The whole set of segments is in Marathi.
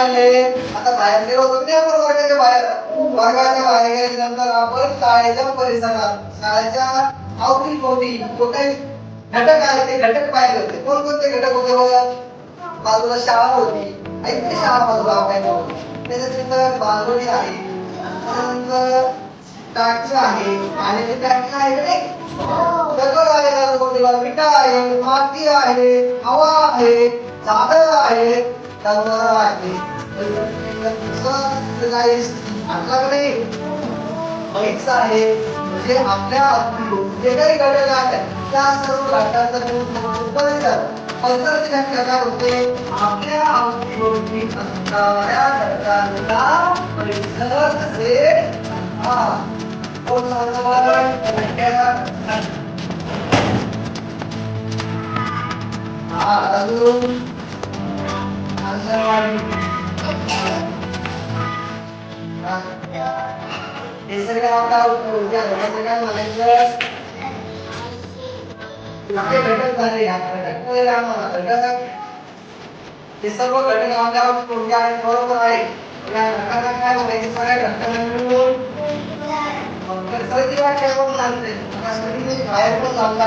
आहे आता बाहेर गेलो होतो त्या नाही वर्गाच्या बाहेर? वर्गाच्या बाहेर गेल्यानंतर आपण शाळेच्या परिसरात शाळेच्या अवतीभोवती काही घटक आहे ते घटक पाहिले होते. कोणकोणते घटक होते बघा? बाजूला शाळा होती. ऐकते शाळा बाजूला आपण. त्याच्यानंतर बांधोडी आहे. त्याच्यानंतर ट्रॅक्टर आहे. आणि ते ट्रॅक्टर आहे का नाही? दगड आहे. विटा आहे माती आहे हवा आहे झाड आहे डोंगर आहे म्हणजे आपल्या जे काही घटक आहेत त्या सर्व घटकांचा परिसर परिसराचे घटक काय होते आपल्या अवतीभोवती असणाऱ्या घटकांचा परिसर असे हा अजून अंगणवाडी हे सगळे नाव उद्या घराचं काय म्हणायचं? घटक झाले घटक कळले सर्व घटक आपल्याला कोणते आहेत बरोबर आहे या घटकांना काय म्हणायचे सगळ्या घटकांना मिळून मग सगळी व्याख्या करून बाहेर पण चालला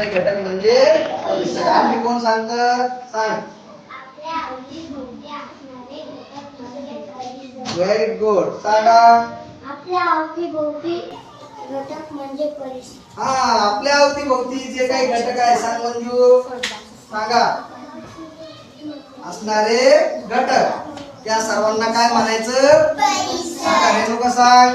काय घटक म्हणजे आम्ही कोण सांगत सांग. व्हेरी गुड सांगा. आपल्या अवतीभोवती घटक म्हणजे परिसर हा आपल्या अवतीभोवती जे काही घटक आहे सांग मंजू. सांगा. असणारे घटक. त्या सर्वांना काय म्हणायचं? सांगा. रेणुका सांग.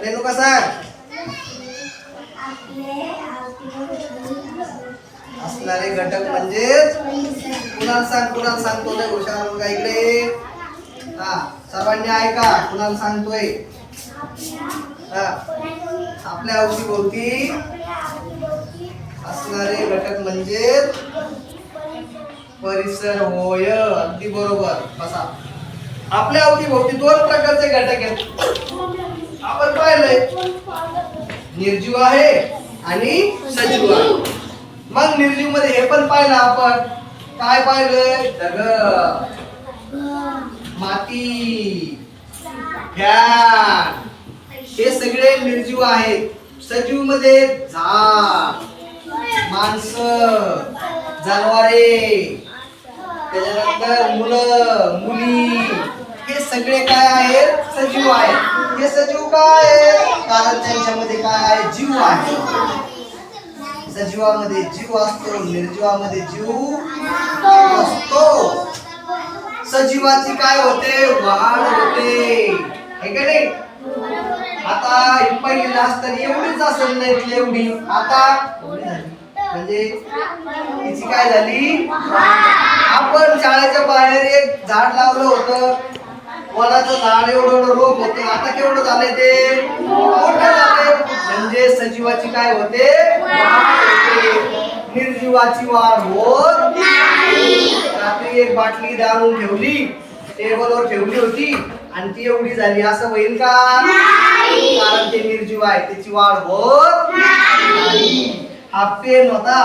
रेणुका सांग आपले अवतीभोवती असणारे घटक म्हणजेच कुणाला सांग कुणाला सांगतो ते हुशार मुलगा इकडे हा सर्वांनी ऐका कुणाला सांगतोय. हा आपल्या अवतीभोवती असणारे घटक म्हणजेच परिसर होय अगदी बरोबर. बसा. आपल्या अवतीभोवती दोन प्रकारचे घटक आहेत. आपण पाहिलंय. निर्जीव आहे आणि सजीव आहे. मग निर्जीवमध्ये हे पण पाहिलं आपण. काय पाहिलंय दग माती. फॅन हे सगळे निर्जीव आहेत. सजीवमध्ये झाड माणसं जनावरे त्याच्यानंतर मुलं मुली. हे सगळे काय आहेत? सजीव आहेत. हे सजीव काय आहेत? कारण त्यांच्यामध्ये काय आहे? जीव आहे. सजीवामध्ये जीव असतो निर्जीवामध्ये जीव असतो. सजीवाची काय होते? वाढ होते. हे का नाही? आता ही पहिली तर एवढीच असेल नाही एवढी. आता म्हणजे तिची काय झाली? आपण शाळेच्या बाहेर एक झाड लावलं होतं. वडाचं झाड एवढं एवढं रोप होतं. आता केवढं झालंय ते? मोठं म्हणजे सजीवाची काय होते? निर्जीवाची वाढ होत रात्री एक बाटली दारून ठेवली टेबलवर ठेवली होती आणि ती एवढी झाली. असं होईल का? कारण ते निर्जीव आहे. त्याची वाढ होत हा पेन होता.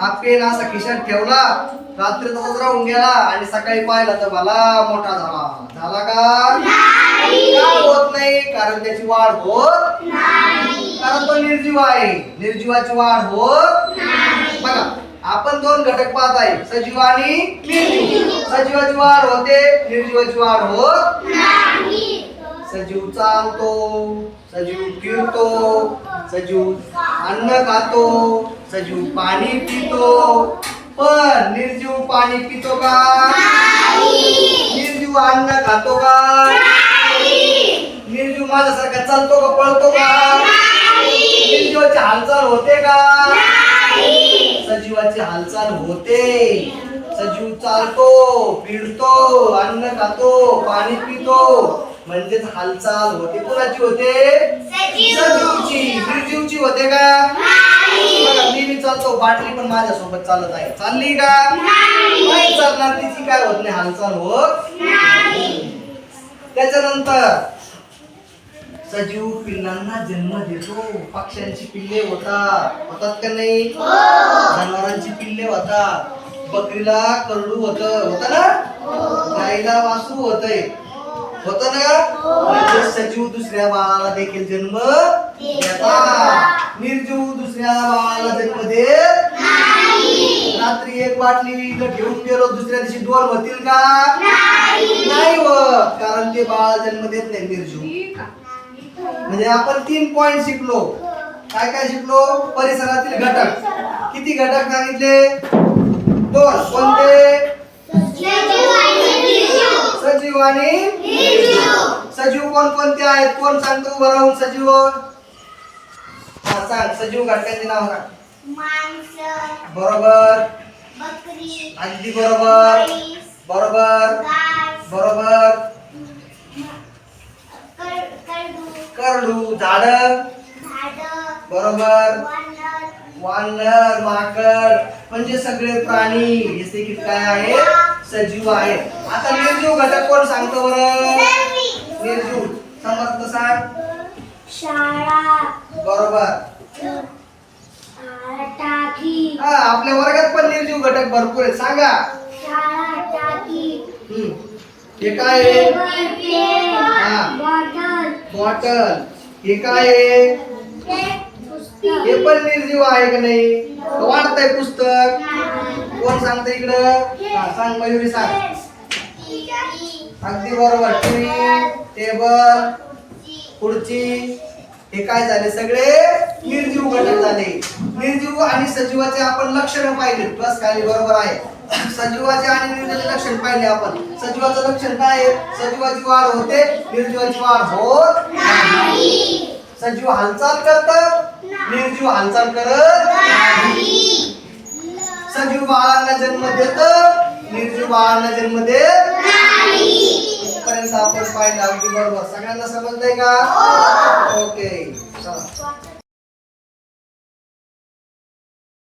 हा पेन असा खिशात ठेवला. रात्री तसाच राहून गेला आणि सकाळी पाहिला तर मला मोठा झाला झाला का? का होत नाही? कारण त्याची वाढ होत कारण तो निर्जीव आहे. निर्जीवाची वाढ होत बघा आपण दोन घटक पाहत आहे सजीव आणि सजीवाची वाढ होते निर्जीवाची वाढ होत सजीव चालतो सजीव फिरतो सजीव अन्न खातो सजीव पाणी पितो पण निर्जीव पाणी पितो का? निर्जीव अन्न खातो का? निर्जीव माझ्यासारखा चालतो का पळतो का? होते का? सजीवाची हालचाल होते. सजीव चालतो फिरतो अन्न खातो पाणी पितो. म्हणजेच हालचाल होते. कुणाची होते? सजीवची. निर्जीवची होते का? मी बी चालतो बाटली पण माझ्यासोबत चालत आहे. चालली का? नाही. चालणार तिची काय होत नाही हालचाल होत त्याच्यानंतर सजीव पिल्लांना जन्म देतो. पक्ष्यांची पिल्ले होतात होतात का नाही? जनावरांची पिल्ले होतात बकरीला करडू होत. होत ना? गाईला वासरू होतय. होत ना? म्हणजे सजीव दुसऱ्या बाळाला देखील जन्म निर्जीव दुसऱ्या बाळाला जन्म देत रात्री एक बाटली घेऊन गेलो दुसऱ्या दिवशी दोन होतील का? नाही. होत कारण ते बाळ जन्म देत नाही निर्जीव म्हणजे आपण तीन पॉइंट शिकलो. काय काय शिकलो? परिसरातील घटक. किती घटक सांगितले? दोन. कोणते? सजीव आणि सजीव कोण कोणते आहेत? कोण सांगतो राहून सजीव? सांग सजीव घटकांची नाव सांग माणसं बरोबर. बकरी अगदी बरोबर. म्हैस, बरोबर. गाय, बरोबर. कर- करडू, करडू झाड. झाडं, बरोबर. वानर, वानर माकड म्हणजे सगळे प्राणी. जसे की काय आहे? सजीव आहे आता निर्जीव घटक कोण सांगतो बरं? निर्जीव. समजत सांग. शाळा. बरोबर. टाकी. हा आपल्या वर्गात पण निर्जीव घटक भरपूर आहे सांगा. शाळा टाकी. हम्म. हे काय आहे? हा. बॉटल. बॉटल. हे काय आहे? हे पण निर्जीव आहे का नाही? वाटतंय पुस्तक. कोण सांगतं इकडं? सांग मयुरी सांग अगदी बरोबर. टीव्ही टेबल पुढची हे काय झाले? सगळे निर्जीव घटक झाले. निर्जीव आणि सजीवाचे आपण लक्षण पाहिले. बस खाली बरोबर आहे. सजीवाचे आणि निर्जीवाचे लक्षण पाहिले आपण. सजीवाचं लक्षण काय आहे? सजीवाची वाढ होते निर्जीवाची वाढ होत नाही. सजीव हालचाल करत निर्जीव हालचाल करत नाही. सजीव बाळांना जन्म देत निर्जीव बाळांना जन्म देत इथपर्यंत आपण पाहिलं अगदी बरोबर. सगळ्यांना समजलंय का? ओके चला.